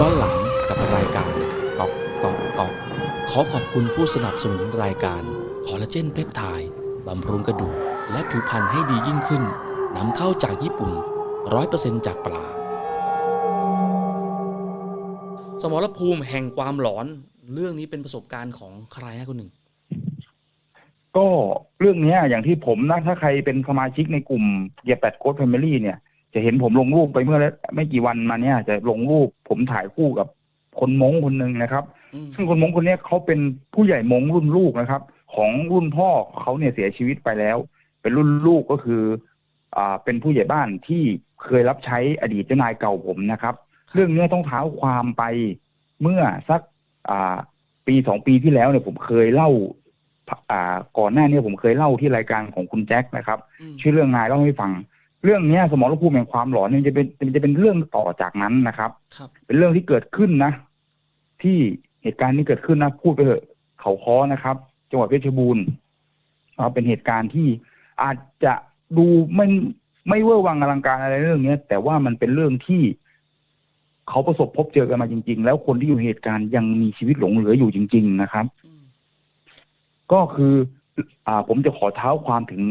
ย้อนหลังกับรายการกอกกอกกอกขอขอบคุณผู้สนับสนุนรายการคอลลาเจนเปปไทด์บำรุงกระดูกและผิวพรรณให้ดียิ่งขึ้นนำเข้าจากญี่ปุ่น 100%จากปลา สมรภูมิแห่งความหลอนเรื่องนี้เป็นประสบการณ์ของใครฮะคุณหนึ่ง ก็เรื่องเนี้ยอย่างที่ผมนะถ้าใครเป็นสมาชิกในกลุ่มเกียร์แปดโค้ดแฟมิลี่เนี่ย จะเห็นผมลงรูปไปเมื่อไม่กี่วันมาเนี่ย จะลงรูปผมถ่ายคู่กับคนมงคนหนึ่งนะครับอืมซึ่งคนมงคนเนี้ยเขาเป็นผู้ใหญ่มงรุ่นลูกนะครับ ของรุ่นพ่อเขาเนี่ยเสียชีวิตไปแล้ว เป็นรุ่นลูกก็คืออ่าเป็นผู้ใหญ่บ้านที่เคยรับใช้อดีตเจ้านายเก่าผมนะครับ เรื่องเนี้ยต้องเท้าความไปเมื่อสักอ่าปีสองปีที่แล้วเนี่ยผมเคยเล่าอ่าก่อนหน้านี้ผมเคยเล่าที่รายการของคุณแจ็คนะครับอืมชื่อเรื่องนายเล่าให้ฟัง เรื่องเนี้ยสมรภูมิแห่งความหลอนเนี่ยจะเป็นมันจะเป็นเรื่องต่อจากนั้นนะครับ ครับ เป็นเรื่องที่เกิดขึ้นนะ ที่เหตุการณ์นี้เกิดขึ้นนะพูดไปเถอะเขาค้อนะครับ จังหวัดเพชรบูรณ์นะครับเป็นเหตุการณ์ที่อาจจะดูไม่ไม่เวอร์วังอลังการอะไรเรื่องเนี้ย แต่ว่ามันเป็นเรื่องที่เขาประสบพบเจอกันมาจริง ๆ แล้วคนที่อยู่เหตุการณ์ยังมีชีวิตหลงเหลืออยู่จริง ๆ นะครับอืมก็คือ อ่า ผมจะขอเท้าความถึง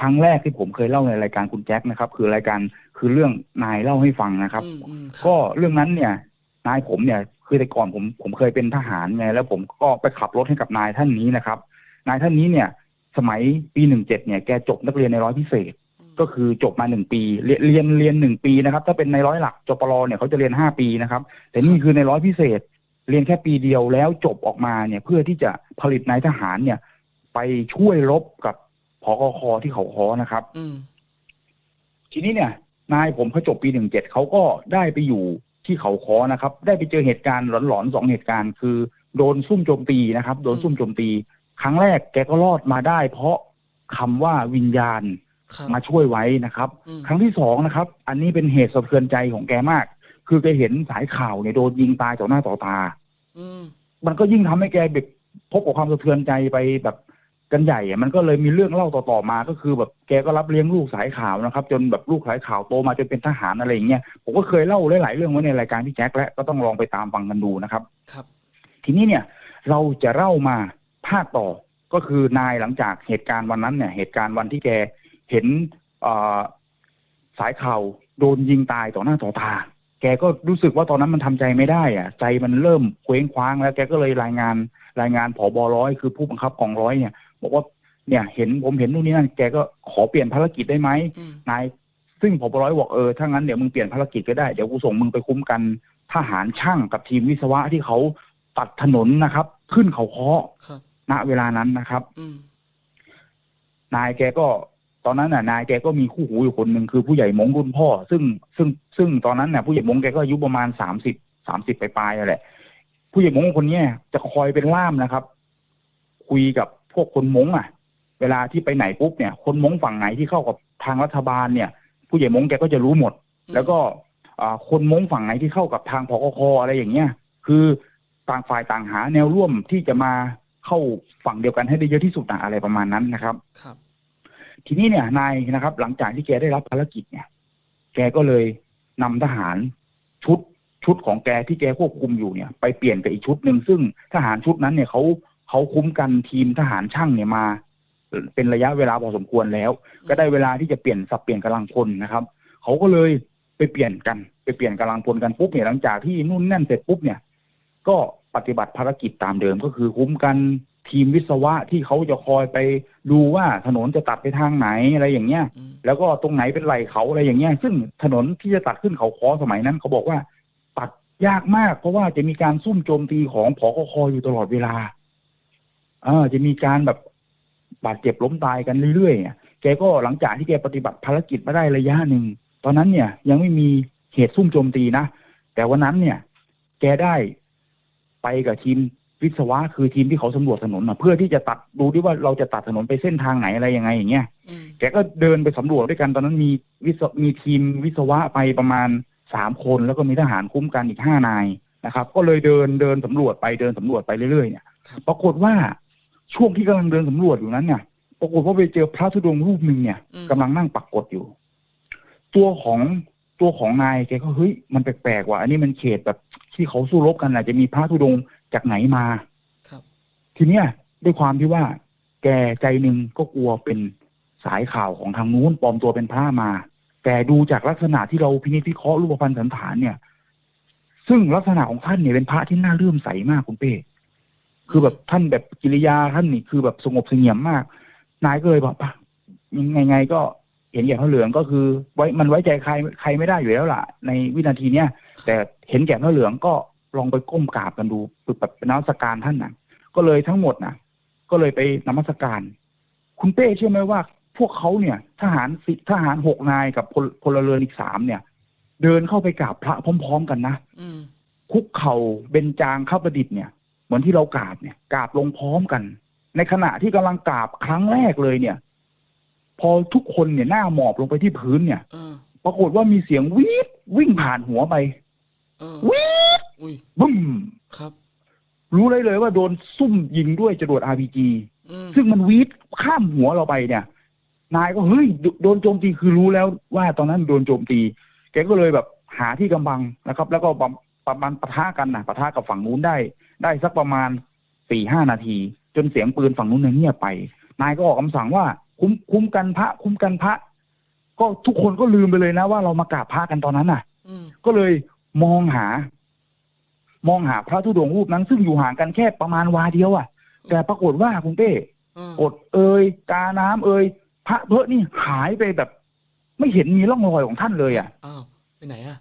ครั้งแรกที่ผมเคยเล่าในรายการคุณแจ็คนะครับ คือรายการคือเรื่องนายเล่าให้ฟังนะครับ อืมอืมครับก็เรื่องนั้นเนี่ย นายผมเนี่ยคือแต่ก่อนผมผมเคยเป็นทหารไงแล้วผมก็ไปขับรถให้กับนายท่านนี้นะครับ นายท่านนี้เนี่ย สมัยปีหนึ่งเจ็ดเนี่ยแกจบนักเรียนในร้อยพิเศษมก็คือจบมาหนึ่งปีเรียนเรียนเรียนหนึ่งปีนะครับ ถ้าเป็นในร้อยหลักจปรเนี่ยเขาจะเรียนห้าปีนะครับ แต่นี่คือในร้อยพิเศษ เรียนแค่ปีเดียวแล้วจบออกมาเนี่ยเพื่อที่จะผลิตนายทหารเนี่ย ไปช่วยรบกับ พอกคที่เขาคอนะครับ อืม ทีนี้เนี่ยนายผมเขาจบปีหนึ่งเจ็ดเขาก็ได้ไปอยู่ที่เขาคอนะครับ ได้ไปเจอเหตุการณ์หลอนๆสองเหตุการณ์ คือโดนซุ่มโจมตีนะครับ โดนซุ่มโจมตี ครั้งแรกแกก็รอดมาได้ เพราะคำว่าวิญญาณครับ มาช่วยไว้นะครับ อืม ครั้งที่สองนะครับ อันนี้เป็นเหตุสะเทือนใจของแกมาก คือแกเห็นสายข่าวเนี่ยโดนยิงตายต่อหน้าต่อตา อืม มันก็ยิ่งทำให้แกแบบพบกับความสะเทือนใจไปแบบ กันใหญ่อะมันก็เลยมีเรื่องเล่าต่อๆมา ก็คือแบบแกก็รับเลี้ยงลูกสายข่าวนะครับ จนแบบลูกสายข่าวโตมาจนเป็นทหารอะไรอย่างเงี้ยผมก็เคยเล่าหลายๆเรื่องไว้ในรายการพี่แจ็คและก็ต้องลองไปตามฟังกันดูนะครับ ครับ ทีนี้เนี่ย เราจะเล่ามาภาคต่อก็คือนายหลังจากเหตุการณ์วันนั้นเนี่ย เหตุการณ์วันที่แกเห็นเอ่อสายข่าวโดนยิงตายต่อหน้าต่อตา แกก็รู้สึกว่าตอนนั้นมันทำใจไม่ได้อะใจมันเริ่มเคว้งคว้างแล้วแกก็เลยรายงานรายงานผอบอร้อยคือผู้บังคับกองร้อยเนี่ย บอกว่าเนี่ยเห็นผมเห็นนู่นนี่นั่นแกก็ขอเปลี่ยนภารกิจได้ไหมอืมนายซึ่งผบร้อยบอกเออถ้างั้นเดี๋ยวมึงเปลี่ยนภารกิจก็ได้ เดี๋ยวกูส่งมึงไปคุ้มกันทหารช่างกับทีมวิศวะที่เขาตัดถนนนะครับ ขึ้นเขาเคาะครับณเวลานั้นนะครับอืมนายแกก็ตอนนั้นน่ะนายแกก็มีคู่หูอยู่คนหนึ่งคือผู้ใหญ่มงรุ่นพ่อ ซึ่งซึ่งซึ่งตอนนั้นน่ะผู้ใหญ่มงแกก็อายุประมาณสามสิบสามสิบปลายๆนั่นแหละ ผู้ใหญ่มงคนเนี้ยจะคอยเป็นล่ามนะครับ คุยกับ พวกคนมงอะ เวลาที่ไปไหนปุ๊บเนี่ย คนมงฝั่งไหนที่เข้ากับทางรัฐบาลเนี่ย ผู้ใหญ่มงแกก็จะรู้หมด แล้วก็อ่าคนมงฝั่งไหนที่เข้ากับทางพกคอะไรอย่างเงี้ยคือต่างฝ่ายต่างหาแนวร่วมที่จะมาเข้าฝั่งเดียวกันให้ได้เยอะที่สุดนะอะไรประมาณนั้นนะครับ ครับ ทีนี้เนี่ยนายนะครับ หลังจากที่แกได้รับภารกิจเนี่ย แกก็เลยนำทหารชุดชุดของแกที่แกควบคุมอยู่เนี่ย ไปเปลี่ยนกับอีกชุดหนึ่งซึ่งทหารชุดนั้นเนี่ยเขา เขาคุ้มกันทีมทหารช่างเนี่ยมา เป็นระยะเวลาพอสมควรแล้ว ก็ได้เวลาที่จะเปลี่ยนสับเปลี่ยนกำลังพลนะครับ เขาก็เลยไปเปลี่ยนกันไปเปลี่ยนกำลังพลกันปุ๊บเนี่ยหลังจากที่นู่นนั่นเสร็จปุ๊บเนี่ย ก็ปฏิบัติภารกิจตามเดิมก็คือคุ้มกันทีมวิศวะที่เขาจะคอยไปดูว่าถนนจะตัดไปทางไหนอะไรอย่างเงี้ยอืมแล้วก็ตรงไหนเป็นไหลเขาอะไรอย่างเงี้ย ซึ่งถนนที่จะตัดขึ้นเขาคอสมัยนั้น เขาบอกว่า ตัดยากมาก เพราะว่าจะมีการซุ่มโจมตีของผอกคอยู่ตลอดเวลา อ่าจะมีการแบบบาดเจ็บล้มตายกันเรื่อยๆเนี่ยแกก็หลังจากที่แกปฏิบัติภารกิจมาได้ระยะหนึ่ง ตอนนั้นเนี่ยยังไม่มีเหตุซุ่มโจมตีนะ แต่วันนั้นเนี่ย แกได้ไปกับทีมวิศวะคือทีมที่เขาสำรวจถนนนะเพื่อที่จะตัดดูที่ว่าเราจะตัดถนนไปเส้นทางไหนอะไรยังไงอย่างเงี้ยอืมแกก็เดินไปสำรวจด้วยกันตอนนั้นมีวิศวมีทีมวิศวะไปประมาณสามคนแล้วก็มีทหารคุ้มกันอีกห้านายนะครับ ก็เลยเดินเดินสำรวจไปเดินสำรวจไปเรื่อยๆเนี่ยครับปรากฏว่า ช่วงที่กำลังเดินสำรวจอยู่นั้นเนี่ยปรากฏว่าไปเจอพระธุดงค์รูปหนึ่งเนี่ยอืม กำลังนั่งปักกดอยู่ ตัวของตัวของนายแกก็เฮ้ยมันแปลกๆว่ะอันนี้มันเขตแบบที่เขาสู้รบกันอาจจะมีพระธุดงค์จากไหนมา ครับ ทีเนี้ยด้วยความที่ว่า แกใจหนึ่งก็กลัวเป็นสายข่าวของทางนู้นปลอมตัวเป็นพระมา แต่ดูจากลักษณะที่เราพินิจพิเคราะห์รูปพรรณสันฐานเนี่ย ซึ่งลักษณะของท่านเนี่ยเป็นพระที่น่าเลื่อมใสมากคุณเป้ คือแบบท่านแบบกิริยาท่านนี่คือแบบสงบเสงี่ยมมาก นายก็เลยบอกปะยังไงไงก็เห็นแก่พระเหลืองก็คือ ไว้มันไว้ใจใครใครไม่ได้อยู่แล้วล่ะ ในวินาทีเนี้ยแต่เห็นแก่พระเหลืองก็ลองไปก้มกราบกันดูคือแบบเป็นนมัสการท่านนะก็เลยทั้งหมดนะก็เลยไปนมัสการ คุณเป้เชื่อไหมว่า พวกเขาเนี่ย ทหารสิทหารหกนายกับพลพลเรือนอีกสามเนี่ย เดินเข้าไปกราบพระพร้อม ๆ กันนะอืมคุกเข่าเบญจางข้าประดิษฐ์เนี่ย เหมือนที่เรากราบเนี่ยกราบลงพร้อมกัน ในขณะที่กำลังกราบครั้งแรกเลยเนี่ย พอทุกคนเนี่ยหน้าหมอบลงไปที่พื้นเนี่ยเออปรากฏว่ามีเสียงวีดวิ่งผ่านหัวไปเออวีดอุ้ยบึ้มครับ รู้เลยเลยว่าโดนซุ่มยิงด้วยจรวด RPG อืมซึ่งมันวีดข้ามหัวเราไปเนี่ย นายก็เฮ้ยโดโดนโจมตีคือรู้แล้วว่าตอนนั้นโดนโจมตี แกก็เลยแบบหาที่กำบังนะครับ แล้วก็ประประมาณปะทะกันนะปะทะกับฝั่งนู้นได้ ได้สักประมาณสี่ห้านาที จนเสียงปืนฝั่งนู้นเนี่ยเงียบไป นายก็ออกคำสั่งว่า คุ้มคุ้มกันพระ คุ้มกันพระ ก็ทุกคนก็ลืมไปเลยนะ ว่าเรามากราบพระกันตอนนั้นน่ะอืมก็เลยมองหา มองหาพระธุดงค์รูปนั้น ซึ่งอยู่ห่างกันแค่ประมาณวาเดียวอะ่ะ แต่ปรากฏว่าคุณเป้เออกดเอ่ยกาน้ำเอ่ยพระเพอะนี่หายไปแบบ ไม่เห็นมีร่องรอยของท่านเลยอะ่ะอ้าวไปไหนอะ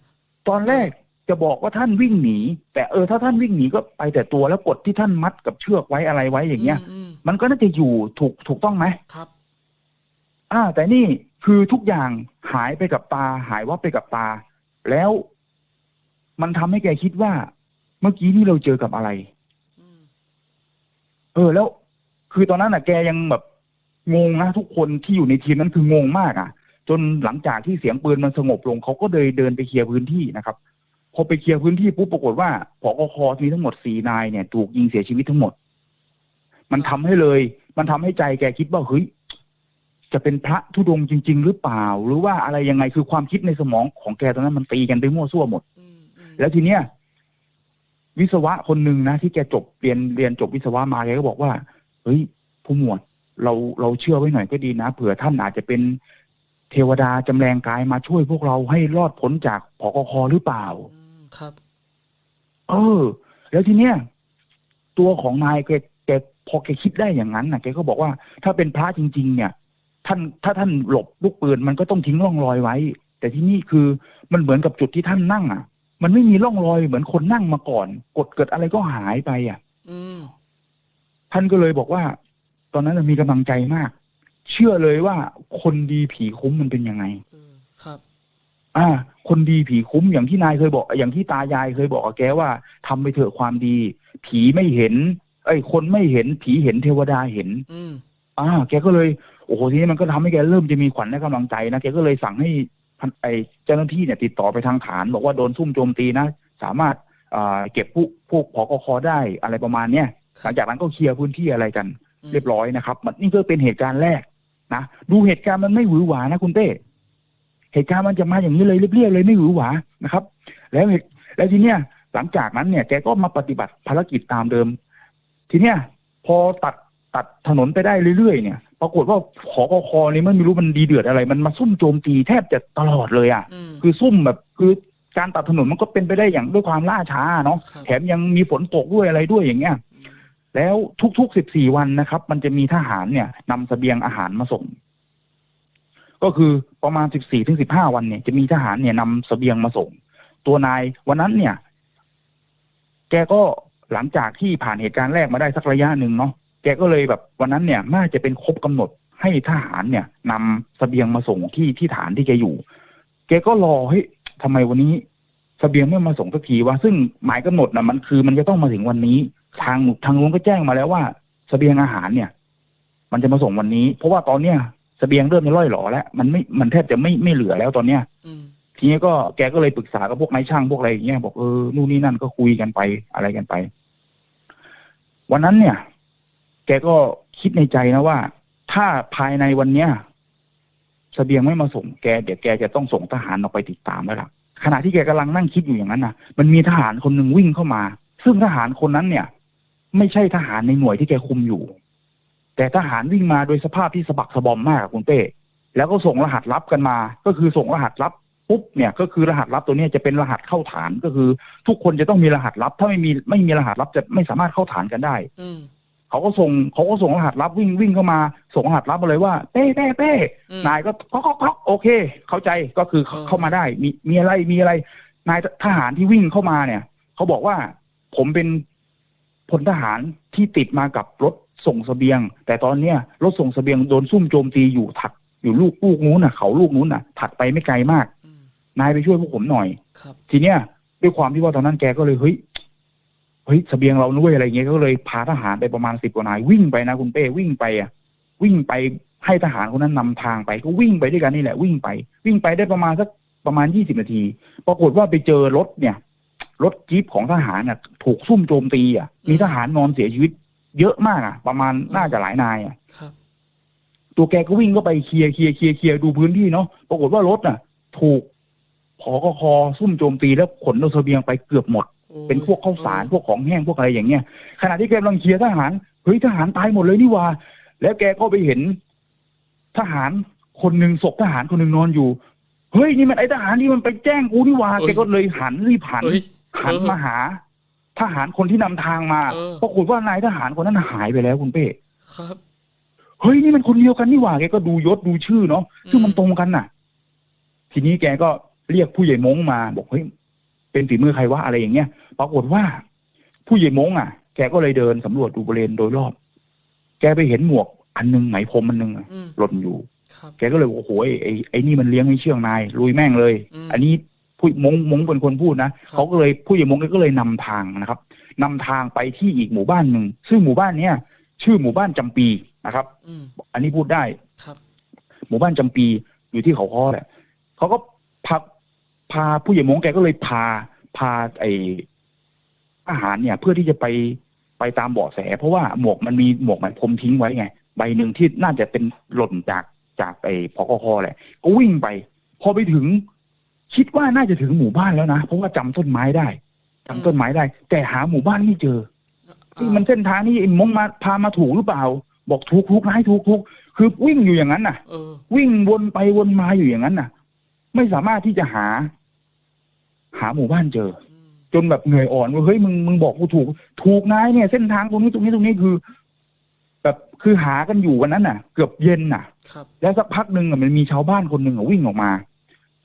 ตอนแรก จะบอกว่าท่านวิ่งหนี แต่เออถ้าท่านวิ่งหนีก็ไปแต่ตัวแล้วกดที่ท่านมัดกับเชือกไว้อะไรไว้อย่างเงี้ยอืมมันก็น่าจะอยู่ถูกถูกต้องไหมครับ อ่า แต่นี่คือทุกอย่างหายไปกับตา หายวับไปกับตา แล้วมันทำให้แกคิดว่า เมื่อกี้นี่เราเจอกับอะไรอืมเออ แล้ว คือตอนนั้นอะ แกยังแบบงงนะทุกคนที่อยู่ในทีมนั้นคืองงมากอะ จนหลังจากที่เสียงปืนมันสงบลงเขาก็เลยเดินไปเคลียร์พื้นที่นะครับ พอไปเคลียร์พื้นที่ปุ๊บปรากฏว่าผอกคมีทั้งหมดสี่นายเนี่ย ถูกยิงเสียชีวิตทั้งหมด มันทำให้เลย มันทำให้ใจแกคิดว่าเฮ้ยจะเป็นพระธุดงค์จริง ๆ หรือเปล่า หรือว่าอะไรยังไงคือความคิดในสมองของแกตอนนั้นมันตีกันไปมั่วซั่วหมดอืมอืมแล้วทีเนี้ยวิศวะคนหนึ่งนะที่แกจบเรียนเรียนจบวิศวะมาแกก็บอกว่า เฮ้ยผู้หมวดเราเราเชื่อไว้หน่อยก็ดีนะเผื่อท่านอาจจะเป็นเทวดาจำแรงกายมาช่วยพวกเราให้รอดพ้นจากผอกคหรือเปล่าอืม ครับ เออ แล้วทีเนี้ยตัวของนายแกแกพอแกคิดได้อย่างนั้นนะแกก็บอกว่า ถ้าเป็นพระจริง ๆ เนี่ย ท่านถ้าท่านหลบลูกปืนมันก็ต้องทิ้งร่องรอยไว้ แต่ที่นี่คือมันเหมือนกับจุดที่ท่านนั่งอะ มันไม่มีร่องรอยเหมือนคนนั่งมาก่อน กดเกิดอะไรก็หายไปอะอืมท่านก็เลยบอกว่า ตอนนั้นนะมีกำลังใจมาก เชื่อเลยว่าคนดีผีคุ้มมันเป็นยังไงเออครับอ่า คนดีผีคุ้มอย่างที่นายเคยบอก อย่างที่ตายายเคยบอกกับแกว่าทำไปเถอะความดี ผีไม่เห็นเอ้ยคนไม่เห็นผีเห็นเทวดาเห็น อืมอ่า แกก็เลยโอ้โหทีนี้มันก็ทำให้แกเริ่มจะมีขวัญและกำลังใจนะแกก็เลยสั่งให้พันไอเจ้าหน้าที่เนี่ยติดต่อไปทางฐาน บอกว่าโดนซุ่มโจมตีนะสามารถอ่าเก็บผู้พวกผอกคได้อะไรประมาณเนี้ยคหรัลับงจากนั้นก็เคลียร์พื้นที่อะไรกันอืมเรียบร้อยนะครับ มันนี่ก็เป็นเหตุการณ์แรกนะดูเหตุการณ์มันไม่หวือหวานะคุณเต้ เหตุการณ์มันจะมาอย่างนี้เลยเรียบๆเลยไม่หวือหวานะครับ แล้วเหตุแล้วทีเนี้ยหลังจากนั้นเนี่ยแกก็มาปฏิบัติภารกิจตามเดิม ทีเนี้ยพอตัดตัดถนนไปได้เรื่อยๆเนี่ย ปรากฏว่าขอกคนี่มันไม่รู้มันดีเดือดอะไร มันมาซุ่มโจมตีแทบจะตลอดเลยอะอืมคือซุ่มแบบคือการตัดถนนมันก็เป็นไปได้อย่างด้วยความล่าช้าเนาะครับแถมยังมีฝนตกด้วยอะไรด้วยอย่างเงี้ยอืมแล้วทุกๆ 14 วันนะครับ มันจะมีทหารเนี่ยนำเสบียงอาหารมาส่ง ก็คือประมาณ14ถึง15วันเนี่ยจะมีทหารเนี่ยนำเสบียงมาส่ง ตัวนายวันนั้นเนี่ย แกก็หลังจากที่ผ่านเหตุการณ์แรกมาได้สักระยะหนึ่งเนาะแกก็เลยแบบวันนั้นเนี่ยน่าจะเป็นครบกำหนดให้ทหารเนี่ยนำเสบียงมาส่งที่ที่ฐานที่แกอยู่ แกก็รอเฮ้ยทำไมวันนี้เสบียงไม่มาส่งสักทีวะซึ่งหมายกำหนดนะมันคือมันจะต้องมาถึงวันนี้ ทางทางนู้นก็แจ้งมาแล้วว่าเสบียงอาหารเนี่ย มันจะมาส่งวันนี้ เพราะว่าตอนเนี้ย เสบียงเริ่มจะร่อยหรอแล้วมันไม่มันแทบจะไม่ไม่เหลือแล้วตอนเนี้ยอืมทีนี้ก็แกก็เลยปรึกษากับพวกนายช่างพวกอะไรอย่างเงี้ยบอกเออนู่นนี่นั่นก็คุยกันไปอะไรกันไป วันนั้นเนี่ย แกก็คิดในใจนะว่า ถ้าภายในวันเนี้ยเสบียงไม่มาส่งแกเดี๋ยวแกจะต้องส่งทหารออกไปติดตามแล้วล่ะขณะที่แกกำลังนั่งคิดอยู่อย่างนั้นนะมันมีทหารคนหนึ่งวิ่งเข้ามา ซึ่งทหารคนนั้นเนี่ย ไม่ใช่ทหารในหน่วยที่แกคุมอยู่ แต่ทหารวิ่งมาโดยสภาพที่สะบักสะบอมมากอะคุณเป้แล้วก็ส่งรหัสลับกันมา ก็คือส่งรหัสลับปุ๊บเนี่ยก็คือรหัสลับตัวเนี้ยจะเป็นรหัสเข้าฐานก็คือ ทุกคนจะต้องมีรหัสลับ ถ้าไม่มีไม่มีรหัสลับจะไม่สามารถเข้าฐานกันได้ อืมเขาก็ส่งเขาก็ส่งรหัสลับวิ่งวิ่งเข้ามา ส่งรหัสลับมาเลยว่าเป้เป้เป้อืมนายก็ก๊อกก๊อกก๊อกโอเค เข้าใจก็คือเออเข้ามาได้ มีมีอะไรมีอะไร นายทหารที่วิ่งเข้ามาเนี่ยเขาบอกว่าผมเป็นพลทหารที่ติดมากับรถ ส่งเสบียง แต่ตอนเนี้ยรถส่งเสบียงโดนซุ่มโจมตีอยู่ถัดอยู่ลูกลูกนู้นน่ะ เขาลูกนู้นน่ะ ถัดไปไม่ไกลมากอืมนายไปช่วยพวกผมหน่อยครับทีเนี้ยด้วยความที่ว่าตอนนั้นแกก็เลยเฮ้ยเฮ้ยเสบียงเรานุ้ยอะไรเงี้ยก็เลยพาทหารไปประมาณสิบกว่านายวิ่งไปนะคุณเป้วิ่งไปอะ วิ่งไปให้ทหารคนนั้นนำทางไปก็วิ่งไปด้วยกันนี่แหละวิ่งไป วิ่งไปได้ประมาณสักประมาณยี่สิบนาที ปรากฏว่าไปเจอรถเนี่ยรถจี๊ปของทหารน่ะ ถูกซุ่มโจมตีอะ มีทหารนอนเสียชีวิต เยอะมากอะ ประมาณน่าจะหลายนายอะครับตัวแกก็วิ่งเข้าไปเคลียร์เคลียร์เคลียร์เคลียร์ดูพื้นที่เนาะปรากฏว่ารถน่ะ ถูกพอกคอซุ่มโจมตีแล้วขนเอาเสบียงไปเกือบหมดโอ้เป็นพวกข้าวสารพวกของแห้งพวกอะไรอย่างเงี้ยขณะที่แกกำลังเคลียร์ทหารเฮ้ยทหารตายหมดเลยนี่หว่า แล้วแกก็ไปเห็น ทหารคนหนึ่งศพทหารคนหนึ่งนอนอยู่เฮ้ยนี่มันไอทหารนี่มันไปแจ้งกูนี่หว่าแกก็เลยหันรีบหันเฮ้ยหันมาหา ทหารคนที่นำทางมาเออ ปรากฏว่านายทหารคนนั้นหายไปแล้วคุณเป้ครับ เฮ้ยนี่มันคนเดียวกันนี่หว่าแกก็ดูยศดูชื่อเนาะซึ่งมันตรงกันน่ะ ทีนี้แกก็เรียกผู้ใหญ่มงมาบอกเฮ้ยเป็นฝีมือใครวะอะไรอย่างเงี้ยปรากฏว่า ผู้ใหญ่มงอะ แกก็เลยเดินสำรวจดูบริเวณโดยรอบ แกไปเห็นหมวกอันหนึงไหมพรมอันหนึงอะอืมหล่นอยู่ ครับ แกก็เลยบอกโอ้โหไอ้ไอ้ไอ้นี่มันเลี้ยงไม่เชื่องนายลุยแม่งเลย อืม อันนี้ ผู้มงมงเป็นคนพูดนะครับเขาก็เลยผู้ใหญ่มงก็เลยนำทางนะครับนำทางไปที่อีกหมู่บ้านหนึ่งซึ่งหมู่บ้านเนี้ยชื่อหมู่บ้านจำปีนะครับอืมอันนี้พูดได้ครับ หมู่บ้านจำปีอยู่ที่เขาค้อแหละเขาก็พาพาผู้ใหญ่มงแกก็เลยพาพาไออาหารเนี่ย เพื่อที่จะไปไปตามเบาะแส เพราะว่าหมวกมันมีหมวกไหมพรมทิ้งไว้ไงใบหนึ่งที่น่าจะเป็นหล่นจากจากไอพกคแหละ ก็วิ่งไป พอไปถึง คิดว่าน่าจะถึงหมู่บ้านแล้วนะเพราะว่าจำต้นไม้ได้จำต้นไม้ได้ แต่หาหมู่บ้านไม่เจอที่มันเส้นทางนี้ไอ้มงมาพามาถูกหรือเปล่า บอกถูกถูกนายถูกถูกคือวิ่งอยู่อย่างนั้นน่ะเออวิ่งวนไปวนมาอยู่อย่างนั้นน่ะ ไม่สามารถที่จะหา หาหมู่บ้านเจออืมจนแบบเหนื่อยอ่อนว่าเฮ้ยมึงมึงบอกกูถูก ถูกนายเนี่ย เส้นทางตรงนี้ตรงนี้ตรงนี้คือ แบบคือหากันอยู่วันนั้นน่ะ เกือบเย็นน่ะครับแล้วสักพักหนึ่งอะมันมีชาวบ้านคนหนึ่งอะวิ่งออกมา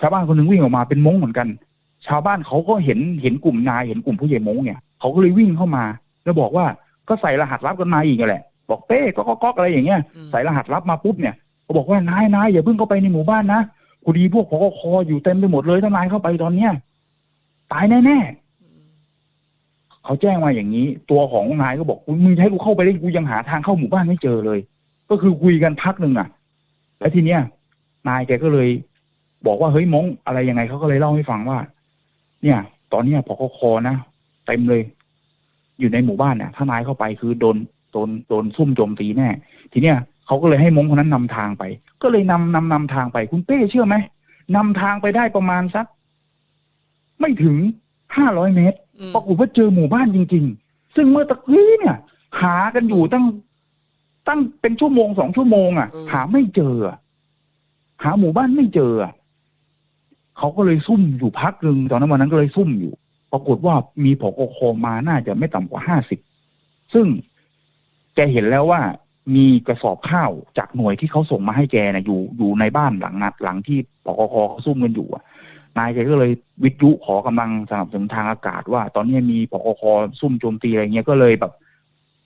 ชาวบ้านคนหนึ่งวิ่งออกมาเป็นมงเหมือนกัน ชาวบ้านเขาก็เห็นเห็นกลุ่มนายเห็นกลุ่มผู้ใหญ่มงเนี่ยเขาก็เลยวิ่งเข้ามา แล้วบอกว่าก็ใส่รหัสลับกันมาอีกอะแหละ บอกเป้ก็ก็ก็อะไรอย่างเงี้ยอืมใส่รหัสลับมาปุ๊บเนี่ยเขาบอกว่านายนายอย่าเพิ่งเข้าไปในหมู่บ้านนะพอดีพวกพกคอยู่เต็มไปหมดเลยถ้านายเข้าไปตอนเนี้ยตายแน่อืมๆเขาแจ้งมาอย่างนี้ ตัวของนายก็บอกมึงจะให้กูเข้าไปได้กูยังหาทางเข้าหมู่บ้านไม่เจอเลย ก็คือคุยกันพักหนึ่งอะ แล้วทีเนี้ยนายแกก็เลย บอกว่าเฮ้ยมงอะไรยังไงเขาก็เลยเล่าให้ฟังว่า เนี่ย ตอนเนี้ยพกคนะเต็มเลย อยู่ในหมู่บ้านเนี่ยถ้านายเข้าไปคือโดนโดนโดนซุ่มโจมตีแน่ ทีเนี้ยเขาก็เลยให้มงคนนั้นนำทางไป ก็เลยนำนำนำทางไป คุณเป้เชื่อไหมนำทางไปได้ประมาณสัก ไม่ถึงห้าร้อยเมตรอืมปรากฏว่าเจอหมู่บ้านจริง ๆ ซึ่งเมื่อตะกี้เนี่ย หากันอยู่ตั้งตั้งเป็นชั่วโมงสองชั่วโมง อะ หาไม่เจออะหาหมู่บ้านไม่เจออะ เขาก็เลยซุ่มอยู่พักหนึ่งตอนนั้นวันนั้นก็เลยซุ่มอยู่ ปรากฏว่ามีผกคมาน่าจะไม่ต่ำกว่าห้าสิบซึ่งแกเห็นแล้วว่ามีกระสอบข้าวจากหน่วยที่เขาส่งมาให้แกนะอยู่อยู่ในบ้านหลังนัดหลังที่ปกคเขาซุ่มกันอยู่อะนายแกก็เลยวิทยุขอกำลังสนับสนุนทางอากาศว่า ตอนนี้มีปกคซุ่มโจมตีอะไรเงี้ยก็เลยแบบ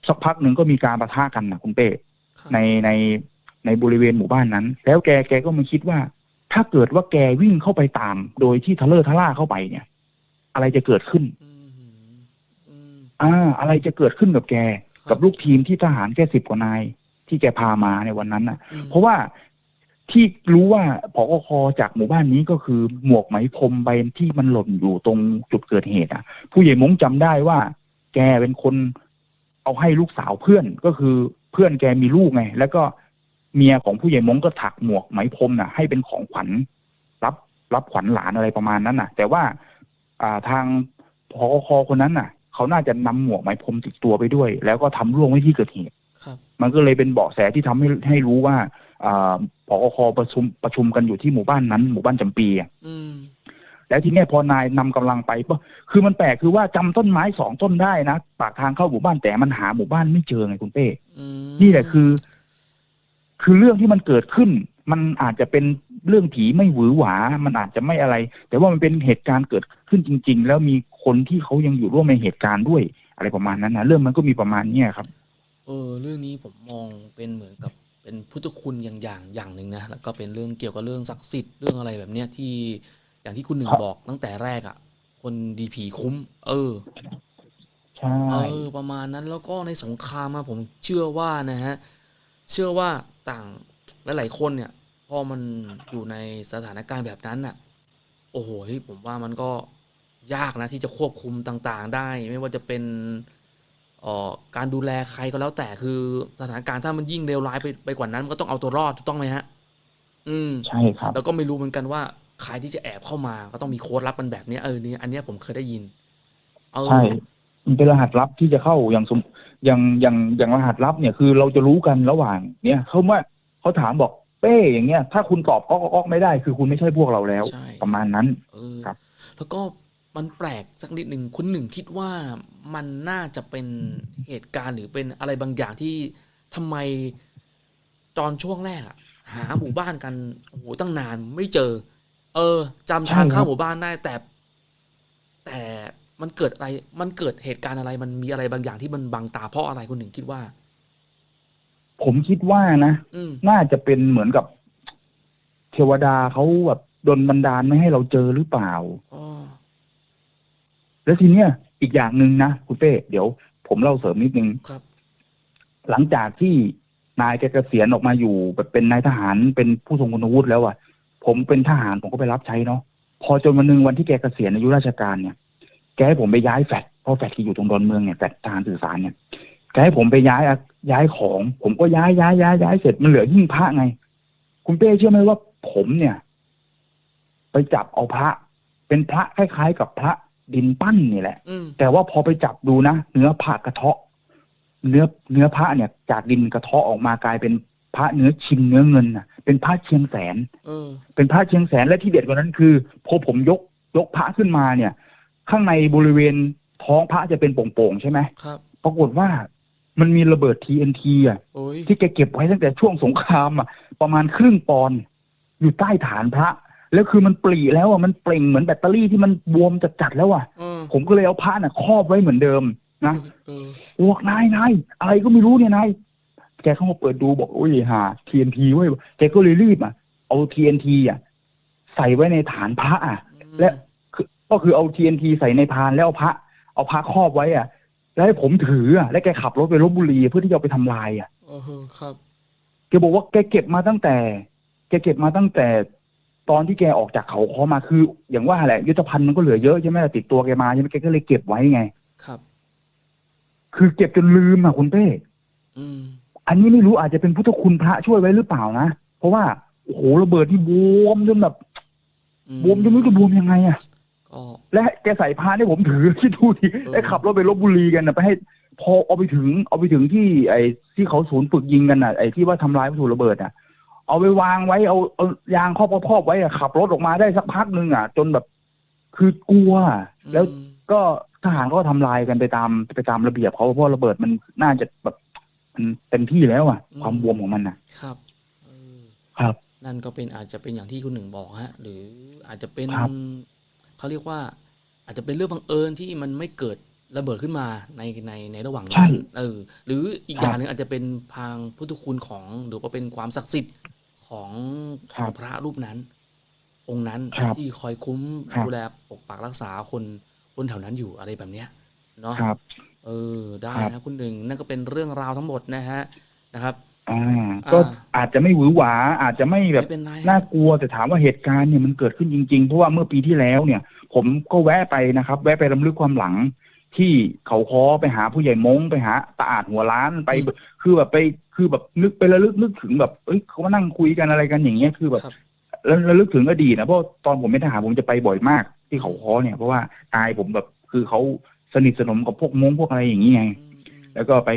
สักพักหนึ่งก็มีการประทะกันนะคุณเป้ครับในในในบริเวณหมู่บ้านนั้น แล้วแกแกก็มาคิดว่า ถ้าเกิดว่าแกวิ่งเข้าไปตาม โดยที่ทะเลอร์ทะล่าเข้าไปเนี่ย อะไรจะเกิดขึ้นอืมอืมอ่า อะไรจะเกิดขึ้นกับแกครับกับลูกทีมที่ทหารแค่สิบกว่านาย ที่แกพามาในวันนั้นน่ะอืมเพราะว่าที่รู้ว่าพอกคจากหมู่บ้านนี้ก็คือหมวกไหมพรมใบที่มันหล่นอยู่ตรงจุดเกิดเหตุอะ ผู้ใหญ่มงจำได้ว่า แกเป็นคนเอาให้ลูกสาวเพื่อนก็คือเพื่อนแกมีลูกไง แล้วก็ เมียของผู้ใหญ่มงก็ถักหมวกไหมพรมน่ะ ให้เป็นของขวัญรับรับขวัญหลานอะไรประมาณนั้นน่ะ แต่ว่าอ่าทางพอคอคนนั้นน่ะ เขาน่าจะนำหมวกไหมพรมติดตัวไปด้วย แล้วก็ทำร่วงไว้ที่เกิดเหตุครับมันก็เลยเป็นเบาะแสที่ทำให้ให้รู้ว่าอ่าพอคประชุมประชุมกันอยู่ที่หมู่บ้านนั้น หมู่บ้านจำปีอะอืมแล้วทีเนี้ยพอนายนำกำลังไปปุ๊บคือมันแปลกคือว่าจำต้นไม้สองต้นได้นะปากทางเข้าหมู่บ้านแต่มันหาหมู่บ้านไม่เจอไงคุณเป้อืมนี่แหละคือ คือเรื่องที่มันเกิดขึ้น มันอาจจะเป็นเรื่องผีไม่หวือหวา มันอาจจะไม่อะไร แต่ว่ามันเป็นเหตุการณ์เกิดขึ้นจริง ๆ แล้วมีคนที่เขายังอยู่ร่วมในเหตุการณ์ด้วย อะไรประมาณนั้นนะเรื่องมันก็มีประมาณเนี้ยครับ เออ เรื่องนี้ผมมองเป็นเหมือนกับเป็นพุทธคุณอย่างอย่างอย่างหนึ่งนะแล้วก็เป็นเรื่องเกี่ยวกับเรื่องศักดิ์สิทธิ์เรื่องอะไรแบบเนี้ยที่อย่างที่คุณหนึ่งครับบอกตั้งแต่แรกอะ คนดีผีคุ้ม เออใช่เออประมาณนั้นแล้วก็ในสงครามอะผมเชื่อว่านะฮะเชื่อว่า ต่างหลายๆคนเนี่ยพอมันอยู่ในสถานการณ์แบบนั้นน่ะ โอ้โหเฮ้ยผมว่ามันก็ยากนะที่จะควบคุมต่างๆ ได้ ไม่ว่าจะเป็นเอ่อการดูแลใครก็แล้วแต่คือสถานการณ์ถ้ามันยิ่งเลวร้ายไปไปกว่านั้นมันก็ต้องเอาตัวรอดถูกต้องไหมฮะ อืมใช่ครับ แล้วก็ไม่รู้เหมือนกันว่าใครที่จะแอบเข้ามาก็ต้องมีโค้ดลับมันแบบเนี้ยเออเนี่ยอันเนี้ยผมเคยได้ยิน เออใช่มันเป็นรหัสลับที่จะเข้าอย่างสม อย่างอย่างอย่างรหัสลับเนี่ยคือเราจะรู้กันระหว่างเนี่ยเขาว่าเขาถามบอกเป้อย่างเงี้ย ถ้าคุณตอบก๊อกก๊อกไม่ได้ คือคุณไม่ใช่พวกเราแล้ว ใช่ ประมาณนั้นเออครับ แล้วก็มันแปลกสักนิดหนึ่งคุณหนึ่งคิดว่ามันน่าจะเป็นเหตุการณ์หรือเป็นอะไรบางอย่างที่ทำไมตอนช่วงแรกอะหาหมู่บ้านกันโอ้โหตั้งนานไม่เจอ เออจำทางใช่ครับ เข้าหมู่บ้านได้แต่ แต่ มันเกิดอะไร มันเกิดเหตุการณ์อะไร มันมีอะไรบางอย่างที่มันบังตาเพราะอะไรคุณหนึ่งคิดว่า ผมคิดว่านะอืมน่าจะเป็นเหมือนกับ เทวดาเขาแบบดนบันดาลไม่ให้เราเจอหรือเปล่าอ๋อแล้วทีเนี้ยอีกอย่างหนึ่งนะคุณเป้เดี๋ยว ผมเล่าเสริมนิดนึงครับ หลังจากที่นายแกเกษียณออกมาอยู่แบบเป็นนายทหารเป็นผู้ทรงคุณวุฒิแล้วอะผมเป็นทหารผมก็ไปรับใช้เนาะพอจนวันหนึ่งวันที่แกเกษียณอายุราชการเนี่ย แกให้ผมไปย้ายแฟลตเพราะแฟลตที่อยู่ตรงดอนเมืองเนี่ยแฟลตทหารสื่อสารเนี่ยแกให้ผมไปย้ายอะย้ายของ ผมก็ย้ายย้ายย้ายย้ายเสร็จมันเหลือยิ่งพระไง คุณเป้เชื่อไหมว่าผมเนี่ย ไปจับเอาพระ เป็นพระคล้ายๆ กับพระดินปั้นนี่แหละอืมแต่ว่าพอไปจับดูนะเนื้อพระกระเทาะ เนื้อเนื้อพระเนี่ย จากดินกระเทาะออกมากลายเป็นพระเนื้อชินเนื้อเงินน่ะ เป็นพระเชียงแสนเออเป็นพระเชียงแสนและที่เด็ดกว่านั้นคือพอผมยกยกพระขึ้นมาเนี่ย ข้างในบริเวณท้องพระจะเป็นโป่งๆใช่ไหมครับปรากฏว่ามันมีระเบิด TNT อะ โอ้ยที่แกเก็บไว้ตั้งแต่ช่วงสงครามอะ ประมาณครึ่งปอนด์อยู่ใต้ฐานพระ แล้วคือมันปรีแล้วอะมันเปล่งเหมือนแบตเตอรี่ที่มันบวมจัดๆแล้วอะ เออผมก็เลยเอาพระน่ะครอบไว้เหมือนเดิมนะ เออบอกนายนายอะไรก็ไม่รู้เนี่ยนายแกเข้ามาเปิดดูบอกโอ้ยหา TNT เว้ยแกก็เลยรีบอะ เอา TNT อะ ใส่ไว้ในฐานพระอะและคือ ก็คือเอา TNT ใส่ในพานแล้วเอาพระเอาพระครอบไว้อะ แล้วให้ผมถืออะแล้วแกขับรถไปลบบุรีเพื่อที่จะเอาไปทำลายอะเออครับ แกบอกว่าแกเก็บมาตั้งแต่ แกเก็บมาตั้งแต่ตอนที่แกออกจากเขาคอมาคือ อย่างว่าแหละยุทธภัณฑ์มันก็เหลือเยอะใช่ไหมล่ะติดตัวแกมาใช่ไหมแกก็เลยเก็บไว้ไง ครับ คือเก็บจนลืมอะคุณเป้อืม อันนี้ไม่รู้อาจจะเป็นพุทธคุณพระช่วยไว้หรือเปล่านะ เพราะว่า โอ้โหระเบิดที่บวมจนแบบอืบวมจนไม่รู้จะบวมยังไงอะก็ และแกใส่พานให้ผมถือคิดดูดิเออแล้วขับรถไปลบบุรีกันนะไปให้พอเอาไปถึง เอาไปถึงที่ไอ้ที่เขาศูนย์ฝึกยิงกันน่ะไอ้ที่ว่าทำลายวัตถุระเบิดอะ เอาไปวางไว้เอาเอายางครอบครอบไว้อะขับรถออกมาได้สักพักหนึ่งอะ จนแบบ คือกลัว แล้วอืมก็ทหารก็ทำลายกันไปตามไปตามระเบียบเขาเพราะระเบิดมันน่าจะแบบมันเต็มที่แล้วอะ ความบวมของมันอะ ครับเออครับ นั่นก็เป็นอาจจะเป็นอย่างที่คุณหนึ่งบอกฮะ หรืออาจจะเป็นครับ เขาเรียกว่า อาจจะเป็นเรื่องบังเอิญที่มันไม่เกิดระเบิดขึ้นมาในในในระหว่างใช่นั้นเออ หรืออีกครับอย่างหนึ่งอาจจะเป็นทางพุทธคุณของหรือว่าเป็นความศักดิ์สิทธิ์ของคขรับองพระรูปนั้น องค์นั้นครับที่คอยคุ้มครับดูแลปกปักรักษาคนคนแถวนั้นอยู่อะไรแบบเนี้ยเนาะครับเออได้ครับนะคุณหนึ่งนั่นก็เป็นเรื่องราวทั้งหมดนะฮะนะครับ อ่าอ่า ก็อาจจะไม่หวือหวา อาจจะไม่แบบไม่เป็นไรฮะน่ากลัวแต่ถามว่าเหตุการณ์เนี่ยมันเกิดขึ้นจริงๆ เพราะว่าเมื่อปีที่แล้วเนี่ย ผมก็แวะไปนะครับ แวะไปรำลึกความหลัง ที่เขาคอไปหาผู้ใหญ่มงไปหาตาอาดหัวล้านไปอืมคือแบบไปคือแบบนึกไประลึกนึกถึงแบบเอ้ยเขามานั่งคุยกันอะไรกันอย่างเงี้ยคือแบบ ครับ แล้วระลึกถึงอดีตนะเพราะตอนผมเป็นทหารผมจะไปบ่อยมาก ที่เขาคอเนี่ยเพราะว่าตายผมแบบคือเขาสนิทสนมกับพวกมงพวกอะไรอย่างเงี้ยอืมอืมแล้วก็ไป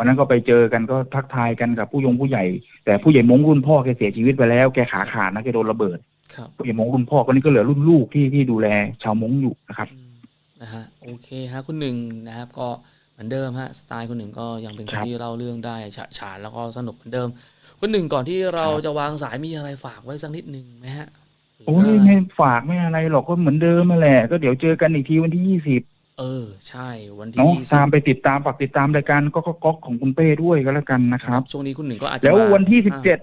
วันนั้นก็ไปเจอกันก็ทักทายกันกับผู้ยงผู้ใหญ่ แต่ผู้ใหญ่มงรุ่นพ่อแกเสียชีวิตไปแล้วแกขาขาดนะแกโดนระเบิดครับผู้ใหญ่มงรุ่นพ่อก็นี่ก็เหลือรุ่นลูกที่ที่ดูแลชาวมงอยู่นะครับอืมนะฮะโอเคฮะคุณหนึ่งนะครับ ก็เหมือนเดิมฮะสไตล์คุณหนึ่งก็ยังเป็นคคนรับที่เล่าเรื่องได้ฉะฉานแล้วก็สนุกเหมือนเดิมคุณหนึ่งก่อนที่เราครับจะวางสายมีอะไรฝากไว้สักนิดหนึ่งไหมฮะหรือโอ้ยว่าไม่ฝากไม่อะไรหรอกก็เหมือนเดิมมาแหละก็เดี๋ยวเจอกันอีกทีวันที่ยี่สิบ เออ ใช่ วันเนาะที่ตามไปติดตามฝากติดตามรายการก็ก็ก๊อกของคุณเป้ด้วยก็แล้วกันนะคครัรับบช่วงนี้คุณหนึ่งก็อาจจะแล้วมาวันที่สิบอ่าเจ็ด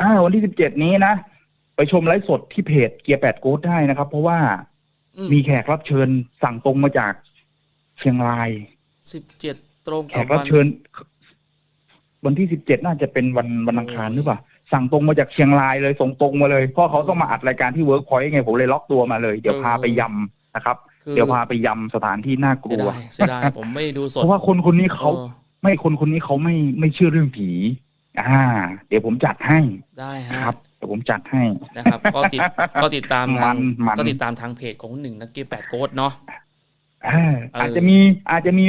อ่า วันที่สิบเจ็ดนี้นะ ไปชมไลฟ์สดที่เพจเกียร์แปดโกดได้นะครับ เพราะว่าอืมีแขกรับเชิญสั่งตรงมาจากเชียงราย สิบเจ็ดตรงแขกับกรับวัน เชิญ วันที่สิบเจ็ดน่าจะเป็นวันวันอังคารหรือเปล่า สั่งตรงมาจากเชียงรายเลยส่งตรงมาเลยเพราะเขาต้องมาอัดรายการที่เวิร์กพอยต์ไงผมเลยล็อกตัวมาเลย เดี๋ยวพาไปยำนะครับคือ เดี๋ยวพาไปยำสถานที่น่ากเสีลัยวดายเสียดายผมไม่ดูสเพดราะว่าคนคนนี้เขาออไม่คนคนนี้เขาไม่ไม่เชื่อเรื่องผี อ่า เดี๋ยวผมจัดให้ได้ฮะครับเดี๋ยวผมจัดให้นะครับ ก็ติดก็ติดตามทางมันมันก็ติดตามทางเพจของคุณหนึ่งนักเก็ตแปดโกดเนาะอ่าเออออาจจะมีอาจจะมี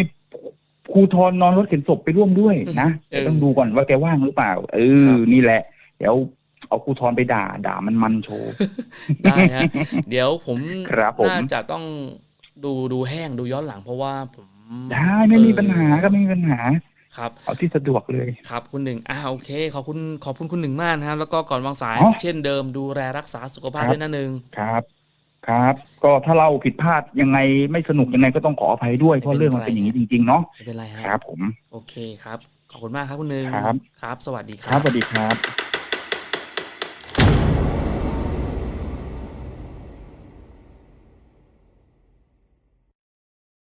ครูทอนนอนรถเข็นศพไปร่วมด้วยนะเออแต่ต้องดูก่อนว่าแกว่างหรือเปล่าเอครัอบนี่แหละ เดี๋ยว เอาครูทอนไปด่า ด่ามันมันโชว์ ได้ฮะเดี๋ยวผมครับผมน่าจะต้องดูดูแห้งดูย้อนหลังเพราะว่าผมได้ไม่มีปัญหาก็ไม่มีปัญหาครับเอาที่สะดวกเลยครับคุณหนึ่งอ่าโอเคขอบคุณขอบคุณคุณหนึ่งมากนะครับแล้วก็ก่อนวางสายอ๋อเช่นเดิมดูแลรักษาสุขภาพครับด้วยนะหนึ่งครับ ครับ ก็ถ้าเราผิดพลาดยังไงไม่สนุกยังไงก็ต้องขออภัยด้วยเพราะเรื่องมันเป็นอย่างนี้จริงๆเนาะไม่เป็นไรฮะครับผม โอเคครับ ขอบคุณมากครับคุณหนึ่งครับ ครับ สวัสดีคครัรับบสวัสดีครับ